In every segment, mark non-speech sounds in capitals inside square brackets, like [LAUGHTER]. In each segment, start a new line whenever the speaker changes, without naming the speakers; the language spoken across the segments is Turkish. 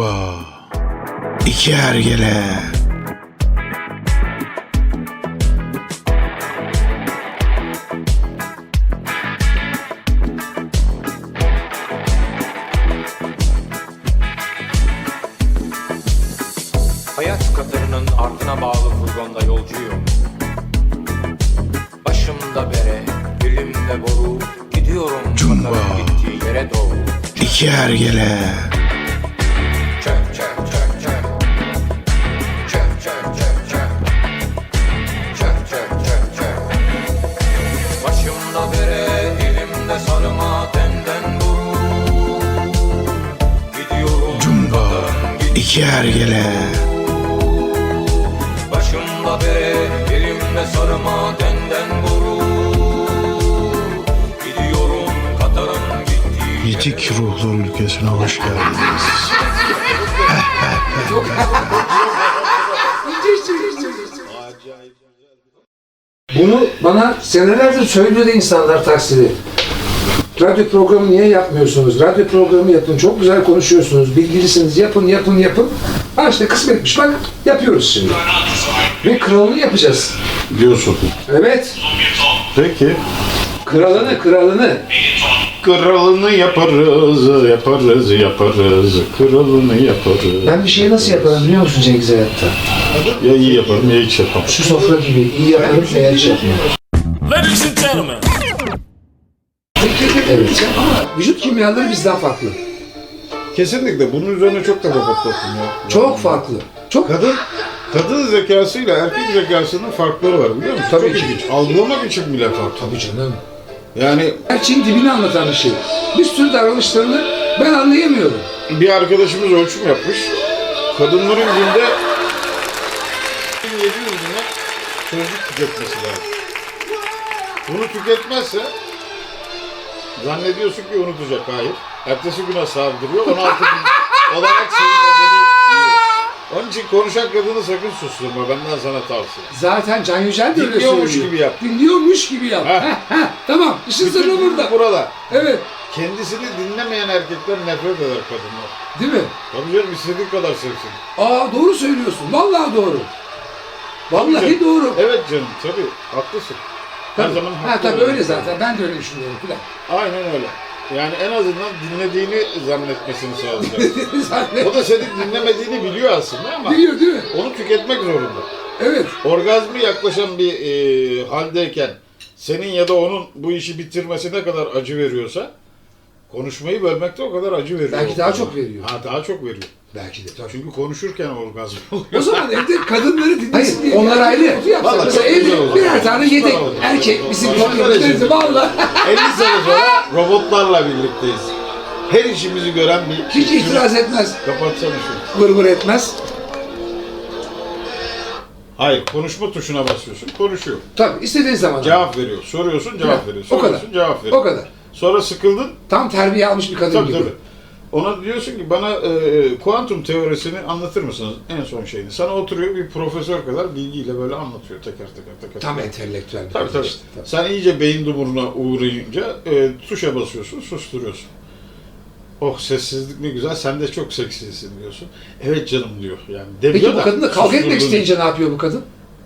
Cumba. İki ergele.
Hayat katırının ardına bağlı furgonda yolcuyum. Başımda bere, dilimde boru, gidiyorum
Cumba.
gittiği yere doğru.
İki ergele.
Bere, elimde sarma, tenden boru Gidiyorum Katar'ın gittiği
Yitik ruhlar ülkesine hoş geldiniz.
Bunu bana senelerdir söylüyordu insanlar takside. Radyo programı niye yapmıyorsunuz? Radyo programı yapın. Çok güzel konuşuyorsunuz. Bilgilisiniz. Yapın, yapın, yapın. Ha işte kısmetmiş. Bak yapıyoruz şimdi. Ve kralını yapacağız.
Diyorsun.
Evet.
Peki.
Kralını, kralını.
Kralını yaparız, yaparız, yaparız. Kralını yaparız.
Ben bir şeyi nasıl yaparım biliyor musun Cengiz Hayatta?
Ya iyi yaparım ya hiç yapamam.
Şu sofra gibi iyi yaparım veya hiç yapmam.
Ladies and gentlemen,
Evet. Ama vücut kimyaları bizden farklı.
Kesinlikle bunun üzerine çok da kapatlasın ya.
Çok farklı. Çok
Kadın kadın zekasıyla erkek zekasının farkları var biliyor musun?
Tabii ki.
Algılamak için bile farklı.
Tabii canım.
Yani
Gerçeğin dibini anlatan bir şey. Bir sürü davranışlarını ben anlayamıyorum.
bir arkadaşımız ölçüm yapmış. Kadınların günde 1700 güne sözlük tüketmesi lazım. Bunu tüketmezse zannediyorsun ki unutacak. Hayır. Ertesi güne sardırıyor. 16 gün [LAUGHS] olarak yiyor. Onun için konuşan kadını sakın susturma. Benden sana tavsiye.
Zaten Can Yücel de öyle
Dinliyormuş
söylüyor.
gibi yap.
Dinliyormuş gibi yap.
Heh.
Heh, heh, tamam. İşin
Bütün
sırrı burada.
burada.
Evet.
Kendisini dinlemeyen erkekler nefret eder kadınlar.
Değil mi?
Tabii canım istediğin kadar sevsin.
Aa doğru söylüyorsun. Vallahi doğru. Vallahi
Tabii.
doğru.
Evet canım tabii haklısın. Her
Tabii.
zaman
ha
haklı
tabii öyle zaten. Ben de öyle düşünüyorum filan.
Aynen öyle. Yani en azından dinlediğini zannetmesini sağlayacak. [LAUGHS] O da senin dinlemediğini biliyor aslında ama
biliyor değil mi?
onu tüketmek zorunda.
Evet.
Orgazmı yaklaşan bir e, haldeyken senin ya da onun bu işi bitirmesi ne kadar acı veriyorsa konuşmayı bölmekte o kadar acı veriyor.
Belki daha çok veriyor.
Ha daha çok veriyor.
Belki de tabii.
Çünkü konuşurken orgazm [LAUGHS] oluyor.
O zaman evde kadınları dinlesin diye. Onlar ayrı.
Vallahi
mesela evde birer tane yedek erkek bizim
derece.
Valla
50 sene sonra robotlarla birlikteyiz. Her işimizi gören bir...
hiç itiraz etmez.
Kapatsana şunu.
Vır vır etmez.
Hayır, konuşma tuşuna basıyorsun, konuşuyor.
Tabii istediğin zaman.
Cevap veriyor, soruyorsun, cevap veriyor.
O kadar.
Soruyorsun, cevap veriyor.
O kadar.
Sonra sıkıldın,
Tam terbiye almış bir kadın
tabii
gibi.
tabii. Ona diyorsun ki bana e, kuantum teorisini anlatır mısınız en son şeyini? Sana oturuyor bir profesör kadar bilgiyle böyle anlatıyor teker teker teker.
Tam entelektüel bir
Tabii tabii.
işte. Tabii.
Sen iyice beyin dumuruna uğrayınca e, tuşa basıyorsun, susturuyorsun. Oh sessizlik ne güzel, sen de çok seksisin diyorsun. Evet canım diyor yani. Demiyor
Peki bu
da
kadınla kavga etmek isteyince ne yapıyor bu kadın?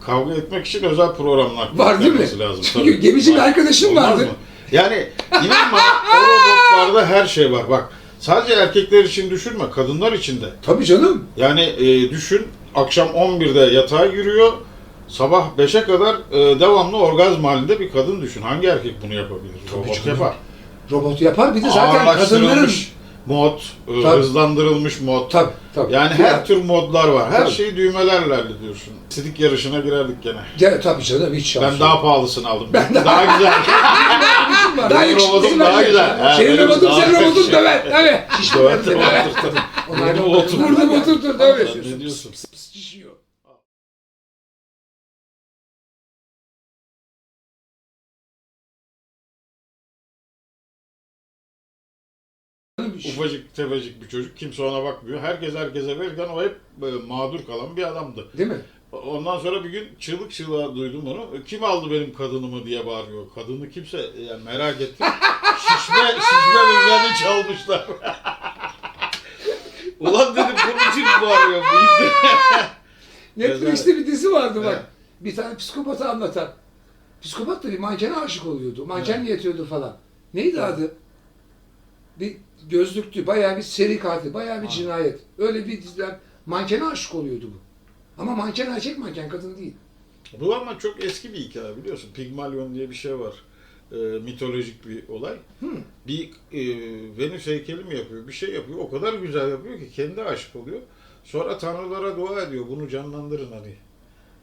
Kavga etmek için özel programlar
Var değil mi?
Lazım,
Çünkü
tabii.
gemici bir
Var.
arkadaşım
Olmaz
vardı.
mı? Yani inan bana o robotlarda her şey var. Bak sadece erkekler için düşünme, kadınlar için de.
Tabii canım.
Yani e, düşün akşam 11'de yatağa giriyor. Sabah 5'e kadar e, devamlı orgazm halinde bir kadın düşün. Hangi erkek bunu yapabilir? Robot
canım.
yapar.
Robot yapar bir de zaten kadınların...
Mod, e,
Tabii.
hızlandırılmış mod.
Tabii tabii.
Yani
Ya-
her tür modlar var. Her
Tabii.
şeyi düğmelerle hallediyorsun. Sidik yarışına girerdik gene.
Ya, tabii canım hiç şans
Ben daha pahalısını aldım.
Ben
daha güzel.
Daha
Benim
yakışıklısı
robotum
var
daha güzel. [LAUGHS]
Senin robotun
daha
senin robotun döver. Evet.
Döver, döver.
Onlar
Benim robotum.
Burada oturtur tabii.
Ne diyorsun? Ufacık tefecik bir çocuk. Kimse ona bakmıyor. Herkes herkese verirken o hep e, mağdur kalan bir adamdı.
Değil mi?
Ondan sonra bir gün çığlık çığlığa duydum onu. Kim aldı benim kadınımı diye bağırıyor. Kadını kimse yani merak ettim. [LAUGHS] şişme, şişme birilerini çalmışlar. [LAUGHS] Ulan dedim bunun için mi bağırıyor bu? [LAUGHS]
Netflix'te bir dizi vardı bak.
Evet.
Bir tane psikopatı anlatan. Psikopat da bir mankene aşık oluyordu. Manken yetiyordu falan. Neydi adı? Bir gözlüktü. Bayağı bir seri katil. Bayağı bir cinayet. Öyle bir diziler. Mankene aşık oluyordu bu. Ama manken erkek manken kadın değil.
Bu ama çok eski bir hikaye biliyorsun. Pigmalion diye bir şey var. Ee, mitolojik bir olay. Bir e, Venüs heykeli mi yapıyor? Bir şey yapıyor. O kadar güzel yapıyor ki kendi aşık oluyor. Sonra tanrılara dua ediyor. Bunu canlandırın hani.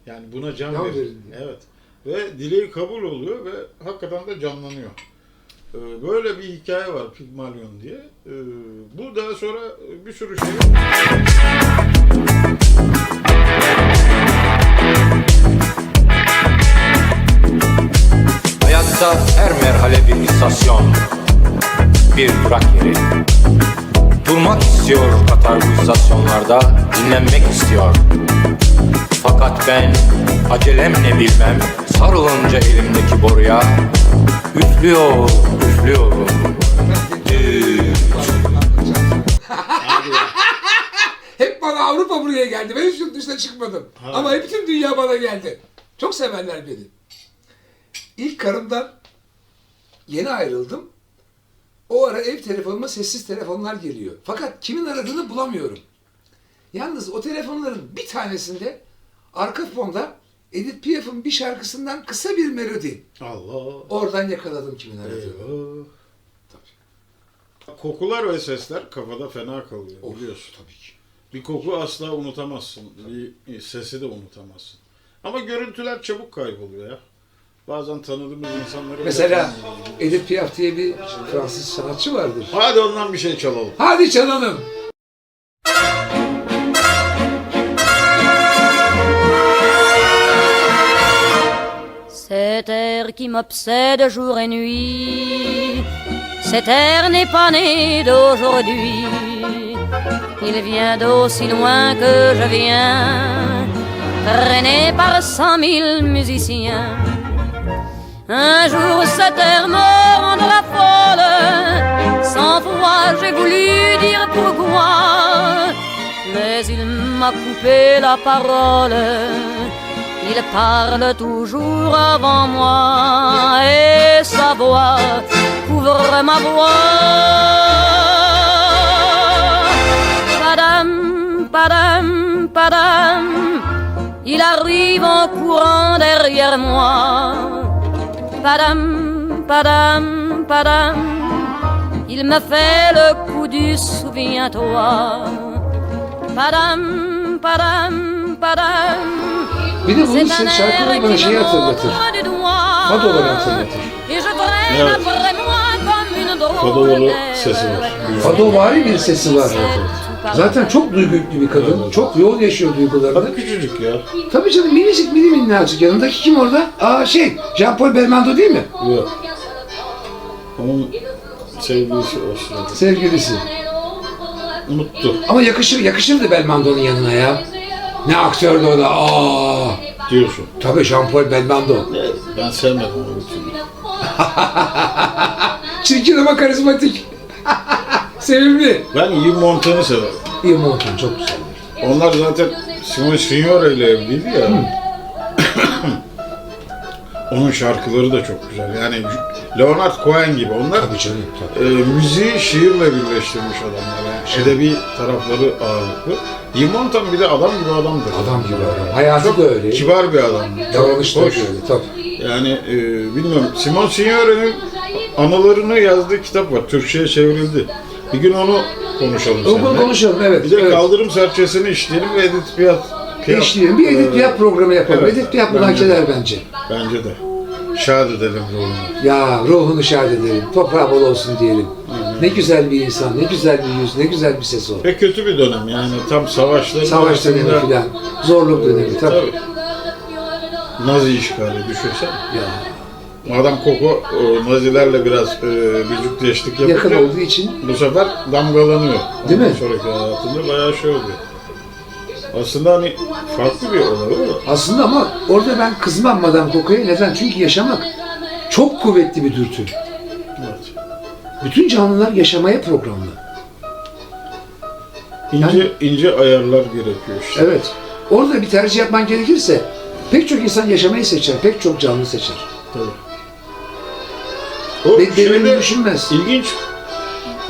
Yani buna can
Can
verin.
verin.
Evet. Ve dileği kabul oluyor ve hakikaten de canlanıyor. Ee, Böyle bir hikaye var Pigmalion diye. Ee, Bu daha sonra bir sürü şey
Hayatta her merhale bir istasyon Bir durak yeri Durmak istiyor Katar bu istasyonlarda Dinlenmek istiyor Fakat ben acelem ne bilmem Sarılınca elimdeki boruya Üflüyor, üflüyorum
Hep bana Avrupa buraya geldi. Ben hiç yurt dışına çıkmadım. Ama hep bütün dünya bana geldi. Çok severler beni. İlk karımdan yeni ayrıldım. O ara ev telefonuma sessiz telefonlar geliyor. Fakat kimin aradığını bulamıyorum. Yalnız o telefonların bir tanesinde arka fonda Edith Piaf'ın bir şarkısından kısa bir melodi.
Allah.
Oradan yakaladım kimin aradığını.
Kokular ve sesler kafada fena kalıyor
Of,
biliyorsun.
tabii ki.
Bir koku asla unutamazsın. Bir sesi de unutamazsın. Ama görüntüler çabuk kayboluyor ya. Bazen tanıdığımız insanları...
Mesela. Edith Piaf diye bir Fransız sanatçı vardır.
Hadi ondan bir şey çalalım.
Hadi çalalım.
Cet air qui m'obsède jour et nuit, cet air n'est pas né d'aujourd'hui. Il vient d'aussi loin que je viens, traîné par cent mille musiciens. Un jour cet air me rendra folle, cent fois j'ai voulu dire pourquoi, mais il m'a coupé la parole. Il parle toujours avant moi et sa voix couvre ma voix. Padam, padam, padam, il arrive en courant derrière moi. Padam, padam, padam, il me fait le coup du souviens-toi. Padam, padam, padam.
Bir de bunun şarkıları
air
bana şeyi hatırlatır. Fadoları hatırlatır.
Evet. Fadoları sesi var.
Fadovari bir sesi var. Zaten çok duygu yüklü bir kadın. Çok yoğun yaşıyor duygularını.
Bak küçücük ya.
Tabii canım minicik mini minnacık. Yanındaki kim orada? Aa şey, Jean-Paul Belmondo değil mi?
Yok. Onun sevgilisi o sırada.
Sevgilisi.
Unuttu
Ama yakışır, yakışırdı Belmondo'nun yanına ya. Ne aktördü o da. Aa.
Diyorsun.
Tabii Jean-Paul Belmondo.
Ben sevmedim onu türlü. [LAUGHS]
Çirkin ama karizmatik. [LAUGHS] Sevimli.
Ben Yves Montaigne'ı severim.
Yves Montand çok güzel.
Onlar zaten Simon Signore ile evliydi ya. [COUGHS] Onun şarkıları da çok güzel. Yani Leonard Cohen gibi. Onlar
Tabii canım. Tabii.
e, müziği şiirle birleştirmiş adamlar. Yani edebi tarafları ağırlıklı. Yves Montand bir de adam gibi adamdır.
Adam gibi adam. Hayatı
Çok
da öyle.
kibar bir adam.
Davranış da öyle. Tabii.
Yani e, bilmiyorum. Simon Signore'nin anılarını yazdığı kitap var. Türkçe'ye çevrildi. Bir gün onu konuşalım
Onu konuşalım evet.
Bir de
evet.
kaldırım serçesini işleyelim ve Edith Piaf.
İşleyelim. Bir Edith
e,
Piaf programı yapalım.
evet,
Piaf bunu
bence de.
bence.
Bence de. Şad edelim ruhunu.
Ya ruhunu şad edelim. Toprağı bol olsun diyelim. Ne güzel bir insan, ne güzel bir yüz, ne güzel bir ses o.
Pek kötü bir dönem yani tam savaşların
Savaş dönemi
arasında-
filan. Zorluk dönemi tabii.
Tabii. Nazi işgali düşünsen.
Ya,
Adam Koko e, Nazilerle biraz e, vücutleştik yapınca
yakın olduğu için
bu sefer damgalanıyor.
Değil mi?
Ondan Sonraki hayatında bayağı şey oluyor. Aslında hani farklı bir olay ama
aslında ama orada ben kızmam Madame Coco'ya. Neden? Çünkü yaşamak çok kuvvetli bir dürtü.
evet.
Bütün canlılar yaşamaya programlı.
ince ince ayarlar gerekiyor işte.
Evet. Orada bir tercih yapman gerekirse pek çok insan yaşamayı seçer, pek çok canlı seçer.
O
Be- devrini
şeyde
düşünmez.
ilginç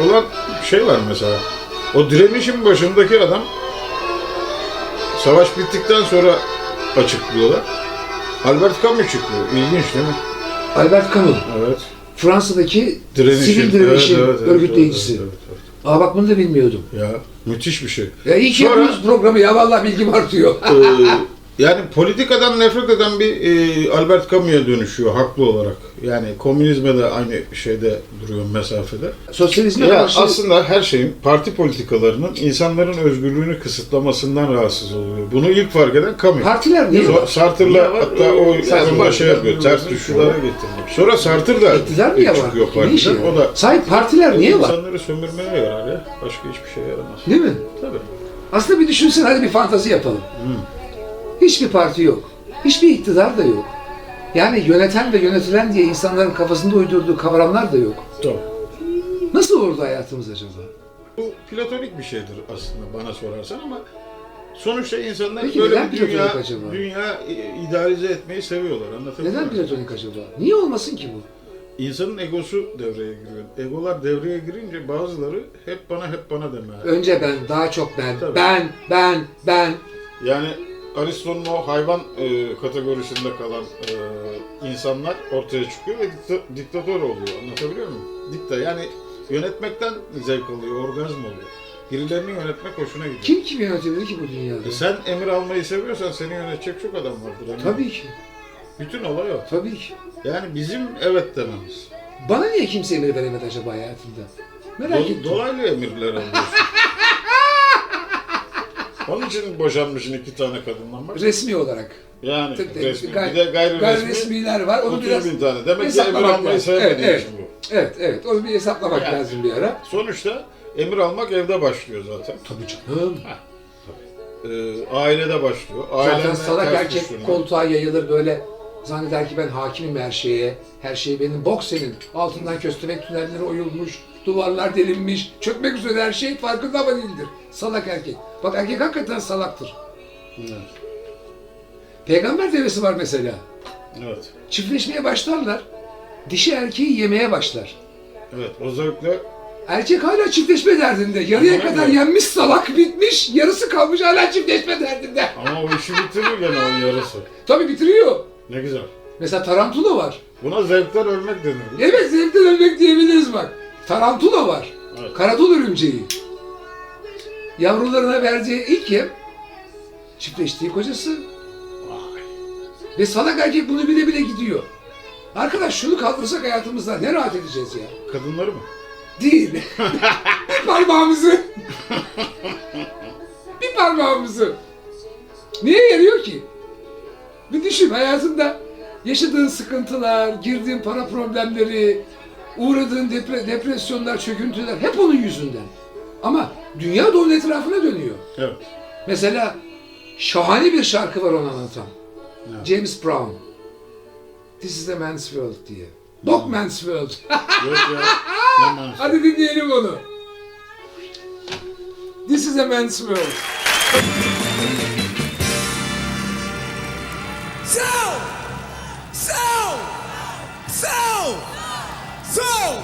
olan şey var mesela. O direnişin başındaki adam savaş bittikten sonra açıklıyorlar. Albert Camus çıkıyor. İlginç değil mi?
Albert Camus,
Evet.
Fransa'daki
Direnişin.
sivil direnişin
Evet, evet, evet,
örgütleyicisi.
evet, evet, evet.
Aa bak bunu da bilmiyordum.
Ya müthiş bir şey.
Ya iyi ki
Sonra-
yapıyoruz programı ya vallahi bilgim artıyor.
Ee, yani politikadan nefret eden bir e, Albert Camus'a dönüşüyor haklı olarak. Yani komünizme de aynı şeyde duruyor mesafede.
Sosyalizme
Ya
karşı
aslında her şeyin parti politikalarının insanların özgürlüğünü kısıtlamasından rahatsız oluyor. Bunu ilk fark eden Camus.
partiler niye
So-
var?
Sartre'la hatta o
Sartre
konuda
var.
şey yapıyor, ters düşüyor. Sonra Sartre da
İktidar niye var? işi
partiden.
var?
O da
Sahip partiler niye var?
insanları sömürmeye yarar ya. Başka hiçbir şeye yaramaz.
Değil mi?
Tabii.
Aslında bir düşünsene hadi bir fantazi yapalım. Hiçbir parti yok. Hiçbir iktidar da yok. Yani yöneten ve yönetilen diye insanların kafasında uydurduğu kavramlar da yok.
Tabii.
Nasıl olurdu hayatımız acaba?
Bu platonik bir şeydir aslında bana sorarsan ama sonuçta insanlar
Peki
böyle bir dünya,
acaba?
dünya i- idealize etmeyi seviyorlar. Anlatabiliyor
Neden
muyum?
platonik acaba? Niye olmasın ki bu?
İnsanın egosu devreye giriyor. Egolar devreye girince bazıları hep bana hep bana demeye.
Önce ben, daha çok ben,
Tabii.
ben, ben, ben.
Yani Aristo'nun o hayvan e, kategorisinde kalan e, insanlar ortaya çıkıyor ve dikta- diktatör oluyor. Anlatabiliyor muyum? Dikta yani yönetmekten zevk alıyor, orgazm oluyor. Birilerini yönetmek hoşuna gidiyor.
Kim kim yönetebilir ki bu dünyada?
E sen emir almayı seviyorsan seni yönetecek çok adam vardır. eminim.
Tabii ki,
Bütün olay o.
tabii ki.
Yani bizim evet dememiz.
Bana niye kimse emir veremedi acaba hayatımda? Merak
Do-
ettim.
dolaylı emirler alıyorsun. [LAUGHS] Onun için boşanmışsın iki tane kadından bak.
Resmi olarak.
Yani
Tabii, tabii.
resmi.
Gay-
bir de gayri, resmi.
Gayriresmiler var. Onu
30
biraz
bin tane. Demek ki emir almayı
lazım.
sevmediğin
Evet, evet.
bu.
Evet, evet. Onu bir hesaplamak
Yani.
lazım bir ara.
Sonuçta emir almak evde başlıyor zaten.
Tabii canım.
Ee, ailede başlıyor.
Zaten
Ailenle
salak
ters
erkek koltuğa yayılır böyle zanneder ki ben hakimim her şeye. Her şey benim. Bok senin. Altından köstebek tünelleri oyulmuş. Duvarlar delinmiş. Çökmek üzere her şey farkında ama değildir. Salak erkek. Bak erkek hakikaten salaktır. Peygamber devesi var mesela.
Evet.
Çiftleşmeye başlarlar. Dişi erkeği yemeye başlar.
Evet. O zevkle
Erkek hala çiftleşme derdinde. Yarıya
Öyle
kadar
mi?
yenmiş salak bitmiş. Yarısı kalmış hala çiftleşme derdinde.
ama o işi bitirir gene o yarısı.
Tabii bitiriyor.
Ne güzel.
Mesela tarantula var.
Buna zevkten ölmek denir.
Evet zevkten ölmek diyebiliriz bak. Tarantula var.
Evet.
Karadul örümceği. Yavrularına verdiği ilk yem çiftleştiği kocası.
Vay.
Ve salak erkek bunu bile bile gidiyor. Arkadaş şunu kaldırsak hayatımızda ne rahat edeceğiz ya.
Kadınları mı?
Değil. [LAUGHS] bir parmağımızı. bir parmağımızı. Niye yarıyor ki? Bir düşün hayatında yaşadığın sıkıntılar, girdiğin para problemleri, uğradığın depre- depresyonlar, çöküntüler hep onun yüzünden. Ama dünya da onun etrafına dönüyor.
Evet.
Mesela şahane bir şarkı var onu anlatan. James Brown. This is a man's world diye. Dog man's world. [LAUGHS] Hadi dinleyelim onu. This is a man's world.
So, so, so, so.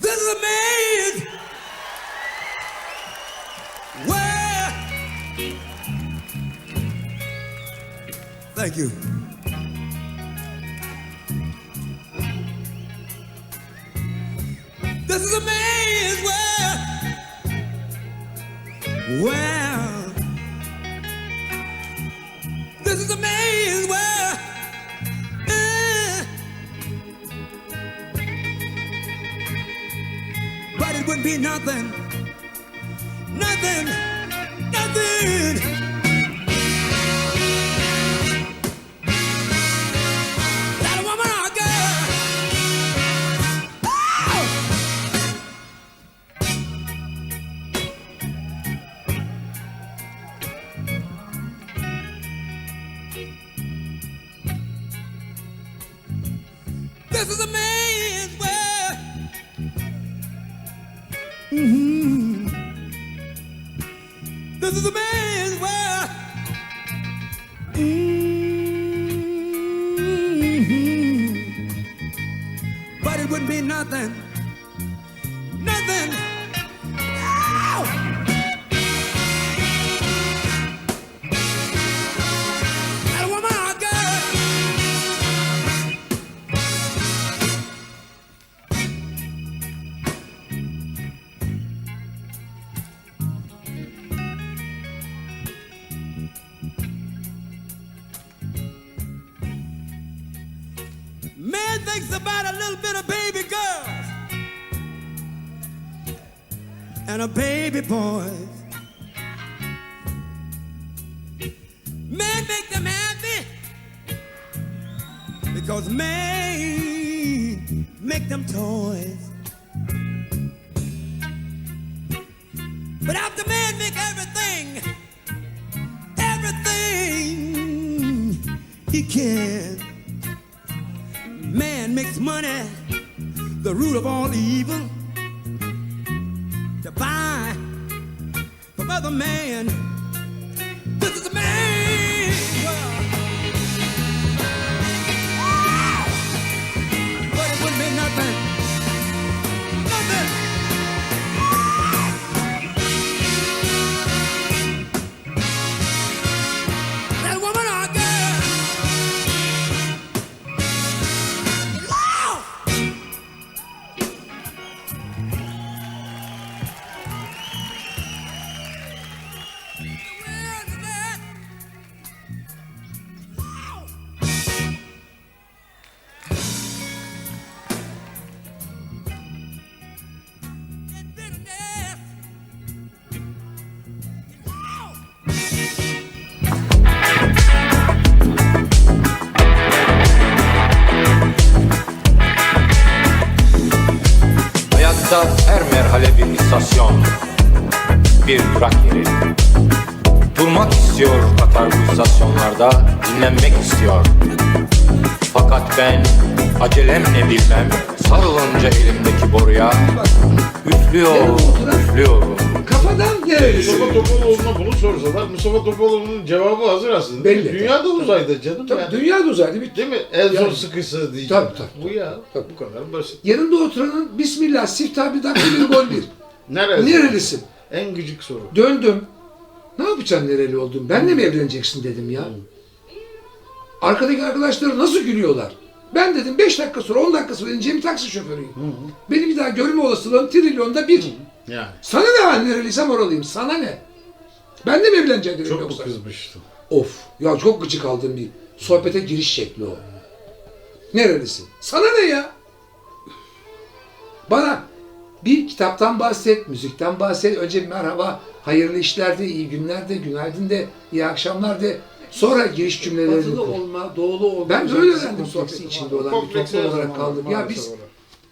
This is a maze where. Thank you. This is a maze well, this is a maze where, eh, but it would be nothing, nothing, nothing. This is a man's world. Mm-hmm. This is a man's Man make them happy because man make them toys. But after man make everything, everything he can. Man makes money, the root of all evil. To buy from other man.
Bilmem Sarılınca elimdeki boruya Üflüyorum, üflüyorum
Kafadan nerelisin?
Mustafa Topaloğlu'na bunu sorsalar Mustafa Topaloğlu'nun cevabı hazır aslında.
Belli.
Dünya da uzayda canım
Tabii
yani.
dünya da uzaydı. Bir
Değil mi? En son
Yani-
sıkısı diyeceğim.
Tabii, tabii.
Bu ya.
Tabii.
Bu kadar basit.
Yanında oturanın Bismillah siftah bir dakika bir gol bir.
Neresi?
Nerelisin?
En gıcık soru.
Döndüm. Ne yapacaksın nereli oldun? Benle mi evleneceksin dedim ya. Arkadaki arkadaşlar nasıl gülüyorlar? Ben dedim 5 dakika sonra 10 dakika sonra ineceğim bir taksi şoförüyüm. Beni bir daha görme olasılığım trilyonda bir.
Yani.
Sana ne ben nereliysem oralıyım. Sana ne? Benle mi evleneceksin dedim
Çok
yoksa.
kızmıştım.
Of. Ya çok gıcık aldığım bir sohbete giriş şekli o. Nerelisin? Sana ne ya? Bana bir kitaptan bahset, müzikten bahset. Önce merhaba, hayırlı işler de, iyi günler de, günaydın de, iyi akşamlar de. Sonra giriş cümlelerini
Batılı
kur.
olma, doğulu olma.
Ben böyle
özellikle
öğrendim
kompleksi
içinde olan bir toplum olarak kaldım. Ya biz
öyle.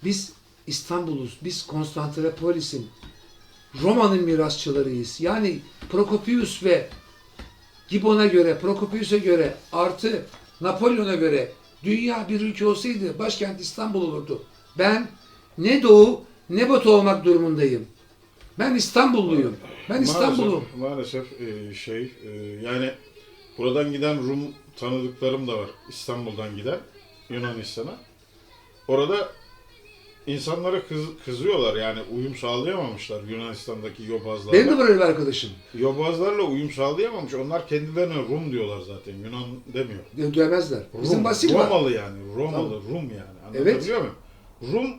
biz İstanbul'uz, biz Konstantinopolis'in, Roma'nın mirasçılarıyız. Yani Prokopius ve Gibbon'a göre, Prokopius'a göre artı Napolyon'a göre dünya bir ülke olsaydı başkent İstanbul olurdu. Ben ne doğu ne batı olmak durumundayım. Ben İstanbulluyum. Ben İstanbul'um.
Maalesef, maalesef şey e, yani buradan giden Rum tanıdıklarım da var. İstanbul'dan giden Yunanistan'a. Orada insanlara kız, kızıyorlar yani uyum sağlayamamışlar Yunanistan'daki yobazlarla.
Benim de var öyle bir arkadaşım.
Yobazlarla uyum sağlayamamış. Onlar kendilerine Rum diyorlar zaten. Yunan demiyor.
Dövmezler. Bizim
Rum,
Vasil var.
Romalı yani. Romalı, Rum yani. Anlatabiliyor muyum? Rum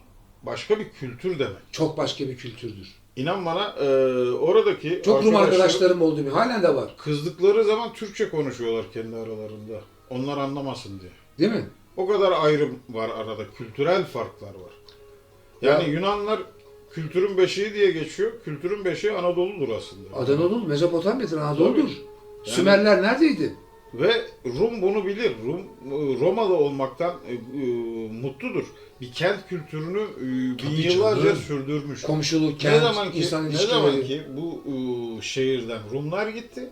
başka bir kültür demek.
Çok başka bir kültürdür.
İnan bana e, oradaki
Çok Rum
arkadaşlarım
oldu. Halen de var.
kızdıkları zaman Türkçe konuşuyorlar kendi aralarında. Onlar anlamasın diye.
Değil mi?
O kadar ayrım var arada. Kültürel farklar var. Yani
Ya-
Yunanlar kültürün beşiği diye geçiyor. Kültürün beşiği Anadolu'dur aslında.
Anadolu, Mezopotamya'dır, Anadolu'dur. Sümerler neredeydi?
Ve Rum bunu bilir. Rum Romalı olmaktan e, e, mutludur. Bir kent kültürünü e, bin yıllarca
canım.
sürdürmüş.
Komşuluk,
ne
kent,
zaman ki
insan
ne
ilişkileri.
zaman ki bu e, şehirden Rumlar gitti,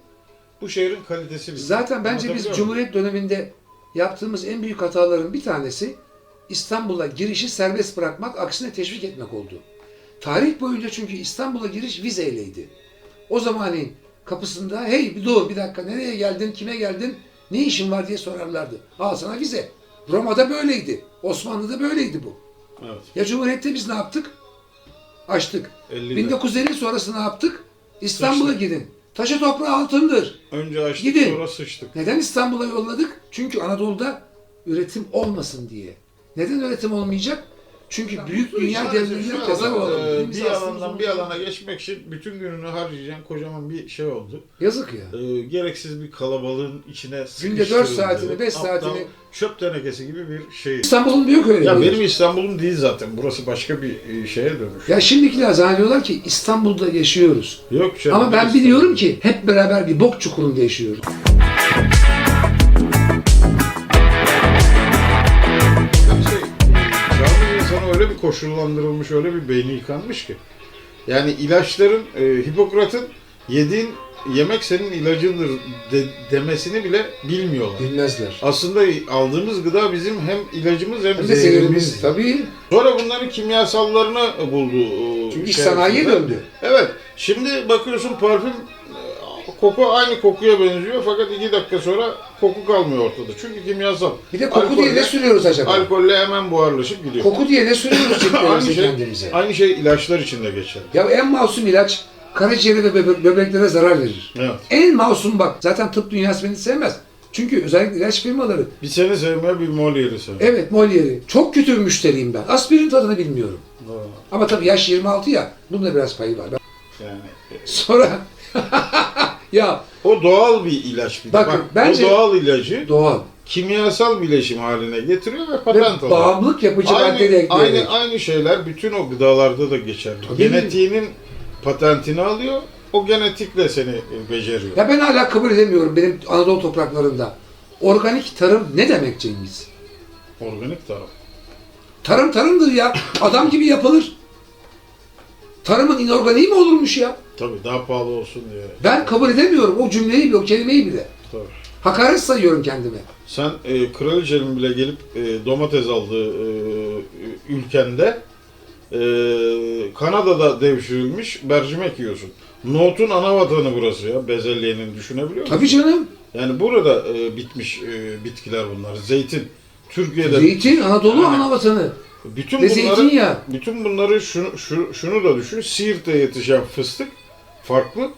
bu şehrin kalitesi bitti.
Zaten bence biz? Cumhuriyet döneminde yaptığımız en büyük hataların bir tanesi İstanbul'a girişi serbest bırakmak, aksine teşvik etmek oldu. Tarih boyunca çünkü İstanbul'a giriş vizeyleydi. O zamanın kapısında hey bir dur bir dakika nereye geldin, kime geldin, ne işin var diye sorarlardı. Al sana vize. Roma'da böyleydi. Osmanlı'da böyleydi bu.
Evet.
Ya Cumhuriyet'te biz ne yaptık? Açtık.
50'de.
1950 sonrası ne yaptık? İstanbul'a gidin. Taşı toprağı altındır.
Önce açtık
Gidin.
sonra sıçtık.
Neden İstanbul'a yolladık? Çünkü Anadolu'da üretim olmasın diye. Neden üretim olmayacak? Çünkü büyük dünya
anda,
olalım.
e, bir alandan bir alana geçmek için bütün gününü harcayan kocaman bir şey oldu.
Yazık ya.
E, gereksiz bir kalabalığın içine
Günde
sıkıştırıldı.
dört saatini, beş
Aptal,
saatini-
Çöp tenekesi gibi bir şey.
İstanbul'un büyük öyle.
Ya benim İstanbul'um değil zaten. Burası başka bir e, şeye dönüş.
Ya şimdikiler zannediyorlar ki İstanbul'da yaşıyoruz.
Yok canım.
Ama ben
ne
biliyorum
İstanbul?
ki hep beraber bir bok çukurunda yaşıyoruz.
Koşullandırılmış, öyle bir beyni yıkanmış ki. Yani ilaçların, e, Hipokrat'ın yediğin yemek senin ilacındır de- demesini bile bilmiyorlar.
Bilmezler.
Aslında aldığımız gıda bizim hem ilacımız hem,
Hem de
zehirimiz.
Tabii.
Sonra bunların kimyasallarını buldu. e,
Çünkü sanayiye döndü.
Evet. Şimdi bakıyorsun parfüm koku aynı kokuya benziyor fakat iki dakika sonra koku kalmıyor ortada. Çünkü kimyasal.
Bir de koku diye ne
Alkolle-
sürüyoruz acaba?
Alkolle hemen buharlaşıp gidiyor.
Koku diye ne sürüyoruz [LAUGHS] ceplerimize
şey,
kendimize?
aynı şey ilaçlar için de geçerli.
Ya en masum ilaç karaciğere ve böbre- böbreklere zarar verir.
Evet.
En masum bak. Zaten tıp dünyası beni sevmez. Çünkü özellikle ilaç firmaları.
Bir seni sevmeye bir Molière'i sever.
Evet Molière'i. Çok kötü bir müşteriyim ben. Aspirin tadını bilmiyorum. Ama tabii yaş 26 ya. Bunda biraz payı var. Ben-
Yani e,
Sonra [LAUGHS] ya
o doğal bir ilaç bir de.
Bakın,
Bak,
bence-
o doğal ilacı
doğal
kimyasal bileşim haline getiriyor ve patent alıyor.
bağımlılık yapıcı madde de
Aynı, aynı, aynı şeyler bütün o gıdalarda da geçerli.
Tabii.
Genetiğinin patentini alıyor, o genetikle seni beceriyor.
Ya ben hala kabul edemiyorum benim Anadolu topraklarında. Organik tarım ne demek Cengiz?
Organik tarım.
Tarım tarımdır ya. Adam gibi yapılır. Tarımın inorganiği mi olurmuş ya?
Tabii daha pahalı olsun diye.
Ben kabul edemiyorum o cümleyi bile, o kelimeyi bile.
Tabii.
Hakaret sayıyorum kendime.
Sen e, kraliçenin bile gelip e, domates aldığı e, ülkende e, Kanada'da devşirilmiş mercimek yiyorsun. Nohutun ana vatanı burası ya. Bezelyenin düşünebiliyor musun?
Tabii canım.
Yani burada e, bitmiş e, bitkiler bunlar. Zeytin. Türkiye'de
Zeytin Anadolu
Yani
ana vatanı.
bütün
Ve
bunları
zeytinyağı.
bütün bunları şunu, şu, şunu da düşün. Siirt'te yetişen fıstık farklı.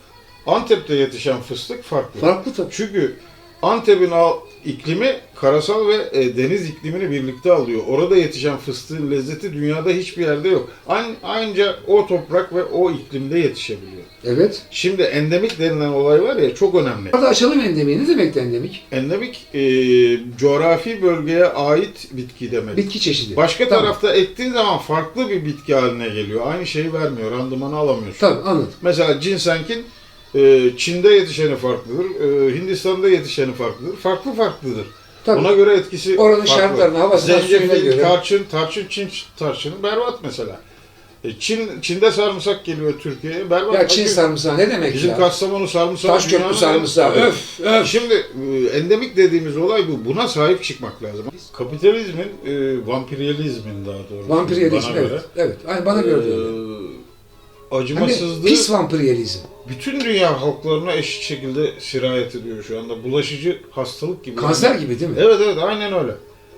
Antep'te yetişen fıstık farklı.
Farklı tabii.
Çünkü Antep'in al- iklimi karasal ve e, deniz iklimini birlikte alıyor. Orada yetişen fıstığın lezzeti dünyada hiçbir yerde yok. An- Anca o toprak ve o iklimde yetişebiliyor.
Evet.
Şimdi endemik denilen olay var ya çok önemli.
Hadi açalım endemiği. Ne demek endemik?
Endemik e, coğrafi bölgeye ait bitki demek.
Bitki çeşidi.
Başka
Tamam.
tarafta ektiğin zaman farklı bir bitki haline geliyor. Aynı şeyi vermiyor, randımanı alamıyorsun.
Tabii anladım.
Mesela cinsenkin e, Çin'de yetişeni farklıdır, e, Hindistan'da yetişeni farklıdır. Farklı farklıdır.
Tabii.
Ona göre etkisi
Oranın
farklı.
şartlarına, havasına, suyuna göre.
tarçın, tarçın, Çin tarçını berbat mesela. E, Çin Çin'de sarımsak geliyor Türkiye'ye berbat.
Ya Çin sarımsağı ne demek
Bizim
ya?
Kastamonu sarımsağı
Taş köprü sarımsağı. Öf öf.
Şimdi e, endemik dediğimiz olay bu. Buna sahip çıkmak lazım. Kapitalizmin, e, vampiriyalizmin daha doğrusu.
Vampiriyalizm
bana
evet.
göre,
Evet. Aynı bana göre
e,
de
acımasızlığı
pis vampiriyalizm.
Bütün dünya halklarına eşit şekilde sirayet ediyor şu anda. Bulaşıcı hastalık gibi.
Kanser gibi değil mi?
Evet evet aynen öyle.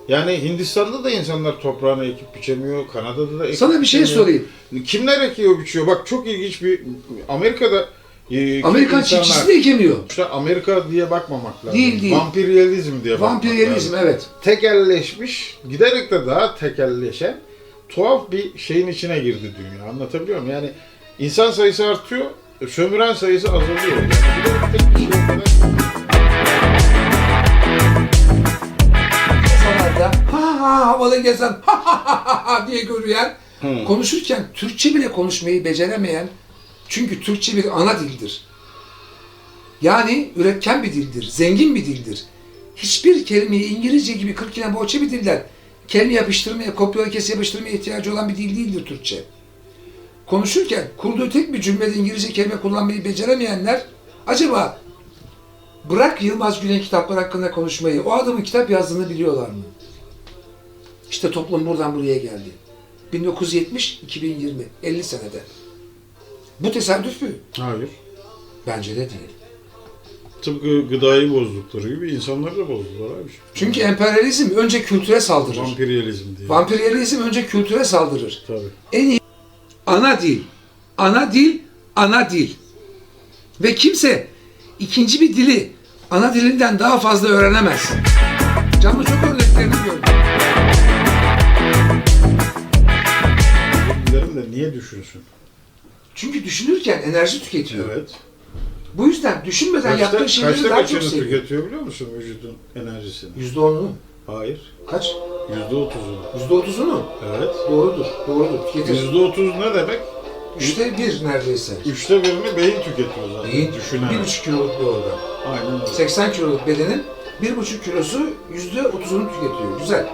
Yani Hindistan'da da insanlar toprağına ekip biçemiyor. Kanada'da da ekip
Sana bir şey
biçemiyor.
sorayım.
Kimler ekiyor biçiyor? Bak çok ilginç bir Amerika'da e,
Amerikan
insanlar-
çiftçisi de ekemiyor.
işte Amerika diye bakmamak lazım.
Değil, değil.
Vampiriyalizm diye bakmak
Vampiriyalizm
lazım.
evet.
Tekelleşmiş, giderek de daha tekelleşen tuhaf bir şeyin içine girdi dünya. Anlatabiliyor muyum? Yani insan sayısı artıyor, sömüren sayısı azalıyor. Yani giderek tek bir şey o kadar-
İnsanlarda ha ha havalı gezen ha ha ha ha diye görüyen
Hı.
konuşurken Türkçe bile konuşmayı beceremeyen çünkü Türkçe bir ana dildir. Yani üretken bir dildir, zengin bir dildir. Hiçbir kelimeyi İngilizce gibi 40 yine boğaça bir dilden kelime yapıştırmaya, kopyala kes yapıştırmaya ihtiyacı olan bir dil değildir Türkçe. Konuşurken kurduğu tek bir cümlede İngilizce kelime kullanmayı beceremeyenler acaba bırak Yılmaz Güney kitaplar hakkında konuşmayı, o adamın kitap yazdığını biliyorlar mı? İşte toplum buradan buraya geldi. 1970-2020, 50 senede. Bu tesadüf mü?
Hayır.
Bence de değil.
Tıpkı gıdayı bozdukları gibi insanları da bozdular abi.
Çünkü emperyalizm önce kültüre saldırır.
Vampiriyalizm diye.
Vampiriyalizm önce kültüre saldırır.
Tabii.
En iyi ana dil. Ana dil, ana dil. Ve kimse ikinci bir dili ana dilinden daha fazla öğrenemez. Canlı çok örneklerini gördüm.
Dilerim de niye düşünsün?
Çünkü düşünürken enerji tüketiyor.
Evet.
Bu yüzden düşünmeden yaptığı
Kaçta,
şeyleri
kaçta
daha çok
kaçını
seviyor.
tüketiyor biliyor musun vücudun enerjisini?
Yüzde onunu.
Hayır.
Kaç?
Yüzde otuzunu.
Yüzde otuzunu.
Evet.
Doğrudur. Doğrudur.
Yüzde otuz ne demek?
Üçte bir neredeyse.
Üçte birini beyin tüketiyor zaten.
Beyin
Düşünen.
bir buçuk kiloluk bir organ.
Aynen öyle.
80 kiloluk bedenin bir buçuk kilosu yüzde otuzunu tüketiyor. Güzel.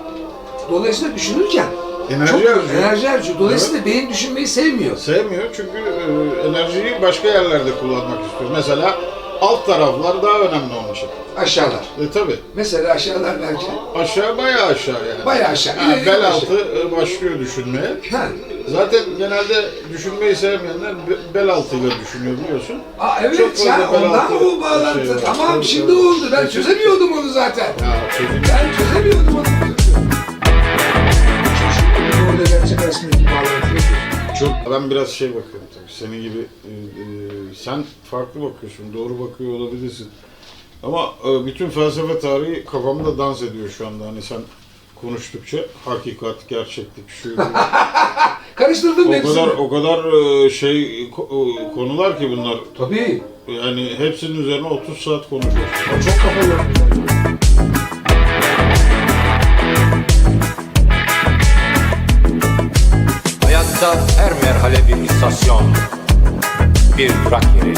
Dolayısıyla düşünürken
Enerji
çok
harcıyor.
enerji harcıyor. Dolayısıyla beyin düşünmeyi sevmiyor.
Sevmiyor çünkü e, enerjiyi başka yerlerde kullanmak istiyor. Mesela alt taraflar daha önemli onun için.
Aşağılar.
E tabi.
Mesela aşağılar belki.
Aşağı bayağı aşağı yani.
Bayağı aşağı.
Ha,
İleri
bel altı e, başlıyor düşünmeye.
Ha.
Zaten genelde düşünmeyi sevmeyenler be- bel altıyla düşünüyor biliyorsun.
Aa,
Çok
evet
fazla
ya ondan mı bu bağlantı?
şey var.
tamam
Tabii,
şimdi
tabii.
oldu. Ben çözemiyordum onu zaten.
Ya çözüm
Ben çözemiyordum onu. Orada gerçek arasındaki bağlantı.
Çok ben biraz şey bakıyorum tabii. Senin gibi e, e, sen farklı bakıyorsun. Doğru bakıyor olabilirsin. Ama e, bütün felsefe tarihi kafamda dans ediyor şu anda. Hani sen konuştukça hakikat, gerçeklik, şu bu. [LAUGHS]
Karıştırdım
o
hepsini.
kadar o kadar e, şey ko- e, konular ki bunlar.
Tabii.
Yani hepsinin üzerine 30 saat konuşuyoruz.
O çok kafa yordu.
İstasyon Bir durak yeri.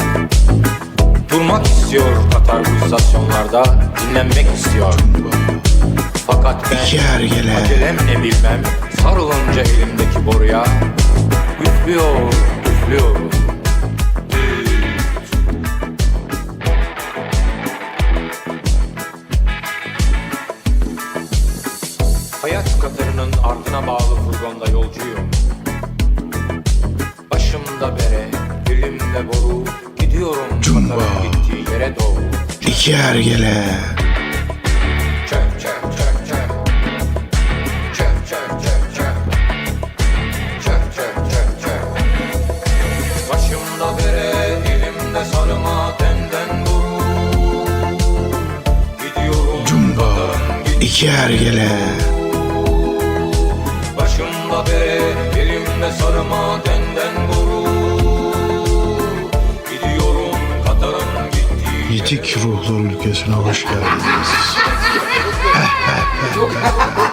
Durmak istiyor Katar bu istasyonlarda Dinlenmek istiyor Fakat ben acelem ne bilmem Sarılınca elimdeki boruya Üflüyor, üflüyor. Hayat Katarı'nın ardına bağlı furgonda yolcuyum Başımda bere, dilimde boru. Gidiyorum Katar'ın gittiği yere doğru.
İki ergele.
Çök çök çök çök Çök çök çök çök Çök çök çök çök Başımda bere, dilimde sarma boru Gidiyorum gittiği
İki ergele.
Başımda bere, elimde sarma
Antik ruhlar ülkesine hoş geldiniz. [LAUGHS]